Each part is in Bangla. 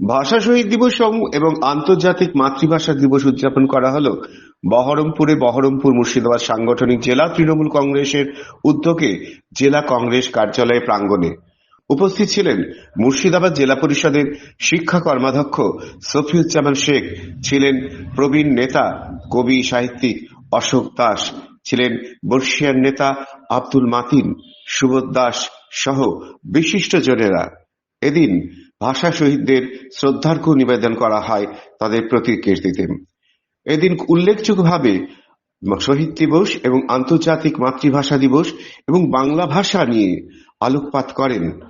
ভাষা শহীদ দিবস এবং আন্তর্জাতিক মাতৃভাষা দিবস উদযাপন করা হলো। বহরমপুরে বহরমপুর মুর্শিদাবাদ সাংগঠনিক জেলা তৃণমূল কংগ্রেসের উদ্যোগে জেলা কংগ্রেস কার্যালয় প্রাঙ্গণে উপস্থিত ছিলেন মুর্শিদাবাদ জেলা পরিষদের শিক্ষা কর্মাধ্যক্ষ সফিউজ্জামান শেখ, ছিলেন প্রবীণ নেতা কবি সাহিত্যিক অশোক দাস, ছিলেন বর্ষিয়ান নেতা আব্দুল মাতিন, সুবোধ দাস সহ বিশিষ্টজনেরা এদিন ভাষা শহীদদের শ্রদ্ধার্ঘ্য নিবেদন করা হয় তাদের প্রতিকৃতিতে এদিন উল্লেখযোগ্যভাবে শহীদ দিবস এবং আন্তর্জাতিক মাতৃভাষা দিবস এবং বাংলা ভাষা নিয়ে আলোকপাত করেন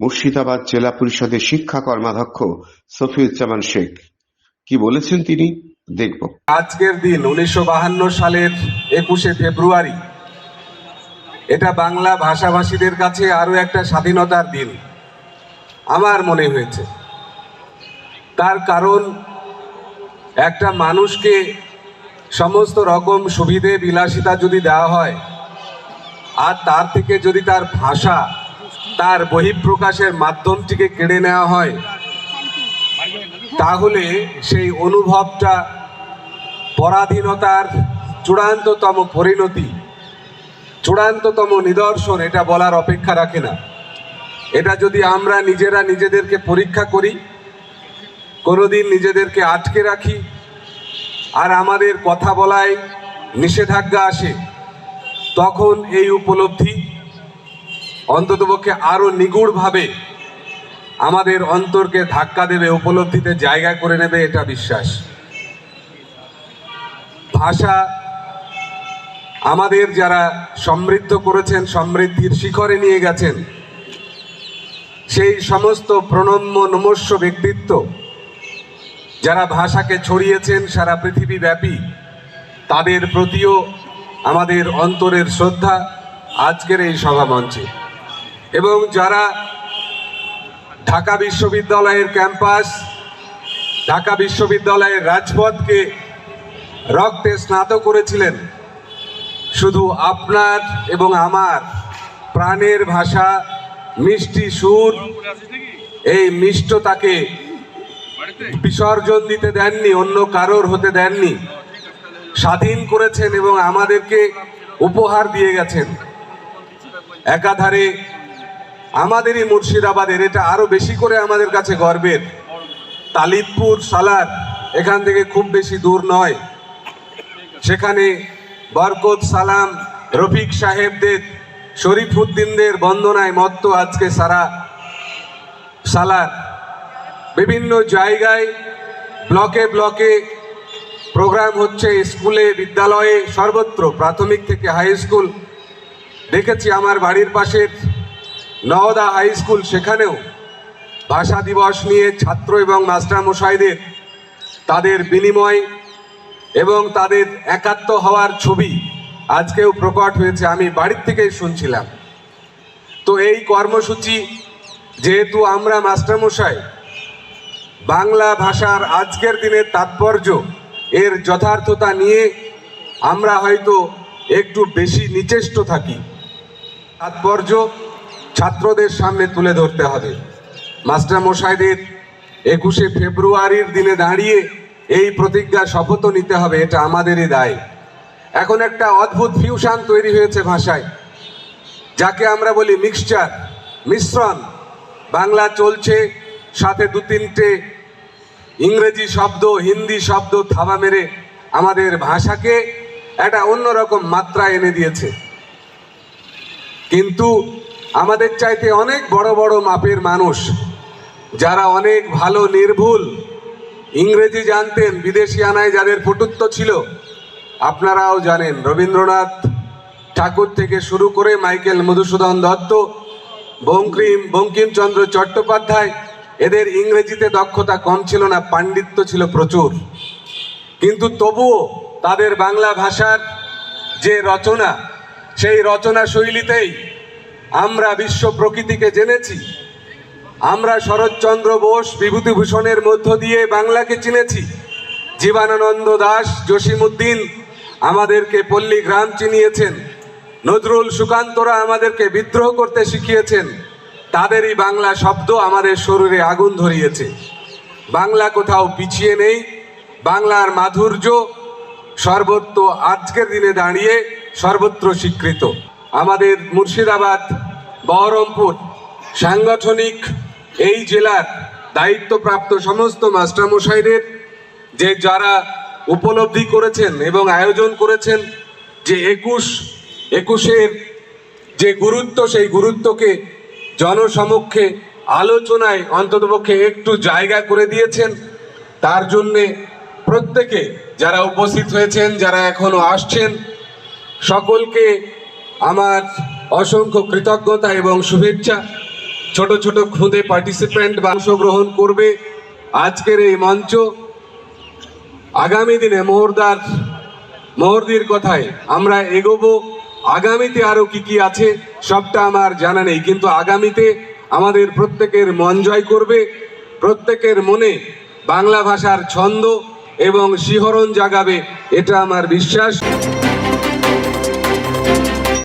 মুর্শিদাবাদ জেলা পরিষদের শিক্ষা কর্মাধ্যক্ষ সফিউজ্জামান শেখ। কি বলেছেন তিনি? দেখব। আজকের দিন উনিশশো সালের একুশে ফেব্রুয়ারি। এটা বাংলা ভাষাভাষীদের কাছে আরও একটা স্বাধীনতার দিন। আমার মনে হয়েছে। তার কারণ, একটা মানুষকে সমস্ত রকম সুবিধে, বিলাসিতা যদি দেওয়া হয়, আর তার থেকে যদি তার ভাষা, তার বহিঃপ্রকাশের মাধ্যমটিকে কেড়ে নেওয়া হয়, তাহলে সেই অনুভবটা পরাধীনতার চূড়ান্ততম পরিণতি, চূড়ান্ততম নিদর্শন, এটা বলার অপেক্ষা রাখে না। এটা যদি আমরা নিজেরা নিজেদেরকে পরীক্ষা করি, কোনোদিন নিজেদেরকে আটকে রাখি, আর আমাদের কথা বলায় নিষেধাজ্ঞা আসে, তখন এই উপলব্ধি অন্ততপক্ষে আরও নিগুড়ভাবে আমাদের অন্তরকে ধাক্কা দেবে, উপলব্ধিতে জায়গা করে নেবে, এটা বিশ্বাস। ভাষা আমাদের যারা সমৃদ্ধ করেছেন, সমৃদ্ধির শিখরে নিয়ে গেছেন সেই সমস্ত প্রণম্য নমস্য ব্যক্তিত্ব যারা ভাষাকে ছড়িয়েছেন সারা পৃথিবী ব্যাপী তাদের প্রতিও আমাদের অন্তরের শ্রদ্ধা আজকের এই সভামঞ্চে। এবং যারা ঢাকা বিশ্ববিদ্যালয়ের ক্যাম্পাস, ঢাকা বিশ্ববিদ্যালয়ের রাজপথকে রক্তে স্নাত করেছিলেন, শুধু আপনার এবং আমার প্রাণের ভাষা মিষ্টি সুর। এই মিষ্টতাকে বিসর্জন দিতে দেননি, অন্য কারোর হতে দেননি। স্বাধীন করেছেন এবং আমাদেরকে উপহার দিয়ে গেছেন। একাধারে আমাদেরই মুর্শিদাবাদের, এটা আরও বেশি করে আমাদের কাছে গর্বের। তালিদপুর সালার এখান থেকে খুব বেশি দূর নয়। সেখানে বরকত সালাম, রফিক সাহেবদের শরীফুদ্দিনদের বন্দনায় মত্ত আজকে সারা সালার বিভিন্ন জায়গায়, ব্লকে ব্লকে প্রোগ্রাম হচ্ছে স্কুলে, বিদ্যালয়ে, সর্বত্র, প্রাথমিক থেকে হাই স্কুল। দেখেছি আমার বাড়ির পাশের নওদা হাই স্কুল, সেখানেও ভাষা দিবস নিয়ে ছাত্র এবং মাস্টারমশাইদের তাদের বিনিময় এবং তাদের একাত্ম হওয়ার ছবি আজকেও প্রকট হয়েছে, আমি বাড়ির থেকেই শুনছিলাম। তো এই কর্মসূচি, যেহেতু আমরা মাস্টারমশাই, বাংলা ভাষার আজকের দিনের তাৎপর্য, এর যথার্থতা নিয়ে আমরা হয়তো একটু বেশি নিচেষ্ট থাকি। তাৎপর্য ছাত্রদের সামনে তুলে ধরতে হবে। মাস্টারমশাইদের একুশে ফেব্রুয়ারির দিনে দাঁড়িয়ে এই প্রতিজ্ঞা শপথ নিতে হবে, এটা আমাদেরই দায়। এখন একটা অদ্ভুত ফিউশন তৈরি হয়েছে ভাষায়, যাকে আমরা বলি মিক্সচার মিশ্রণ। বাংলা চলছে, সাথে দু তিনটে ইংরেজি শব্দ, হিন্দি শব্দ থাবা মেরে আমাদের ভাষাকে একটা অন্যরকম মাত্রা এনে দিয়েছে। কিন্তু আমাদের চাইতে অনেক বড় বড় মাপের মানুষ, যারা অনেক ভালো, নির্ভুল ইংরেজি জানতেন, বিদেশি আনায় যাদের পটুত্ব ছিল আপনারাও জানেন, রবীন্দ্রনাথ ঠাকুর থেকে শুরু করে মাইকেল মধুসূদন দত্ত, বঙ্কিম, বঙ্কিমচন্দ্র চট্টোপাধ্যায়, এদের ইংরেজিতে দক্ষতা কম ছিল না, পাণ্ডিত্য ছিল প্রচুর। কিন্তু তবুও তাদের বাংলা ভাষার যে রচনা, সেই রচনা শৈলীতেই আমরা বিশ্ব প্রকৃতিকে জেনেছি। আমরা শরৎচন্দ্র বোস, বিভূতিভূষণের মধ্য দিয়ে বাংলাকে চিনেছি। জীবানন্দ দাস জসিমুদ্দিন আমাদেরকে পল্লী গ্রাম চিনিয়েছেন। নজরুল সুকান্তরা আমাদেরকে বিদ্রোহ করতে শিখিয়েছেন। তাদেরই বাংলা শব্দ আমাদের শরীরে আগুন ধরিয়েছে। বাংলা কোথাও পিছিয়ে নেই। বাংলার মাধুর্য সর্বত্র আজকের দিনে দাঁড়িয়ে সর্বত্র স্বীকৃত। আমাদের মুর্শিদাবাদ, বহরমপুর সাংগঠনিক এই জেলার দায়িত্বপ্রাপ্ত সমস্ত মাস্টারমশাইদের, যে যারা উপলব্ধি করেছেন এবং আয়োজন করেছেন যে একুশ, একুশের যে গুরুত্ব, সেই গুরুত্বকে জনসমক্ষে আলোচনায় অন্ততপক্ষে একটু জায়গা করে দিয়েছেন। তার জন্যে প্রত্যেকে যারা উপস্থিত হয়েছেন, যারা এখনও আসছেন, সকলকে আমার অসংখ্য কৃতজ্ঞতা এবং শুভেচ্ছা। ছোট ছোট খুদে পার্টিসিপেন্ট বা অংশগ্রহণ করবে আজকের এই মঞ্চ। আগামী দিনে মোহরদার, মোহরদির কথায় আমরা এগোবো। আগামীতে আরও কি কি আছে, সবটা আমার জানা নেই। কিন্তু আগামীতে আমাদের প্রত্যেকের মন জয় করবে, প্রত্যেকের মনে বাংলা ভাষার ছন্দ এবং শিহরণ জাগাবে, এটা আমার বিশ্বাস।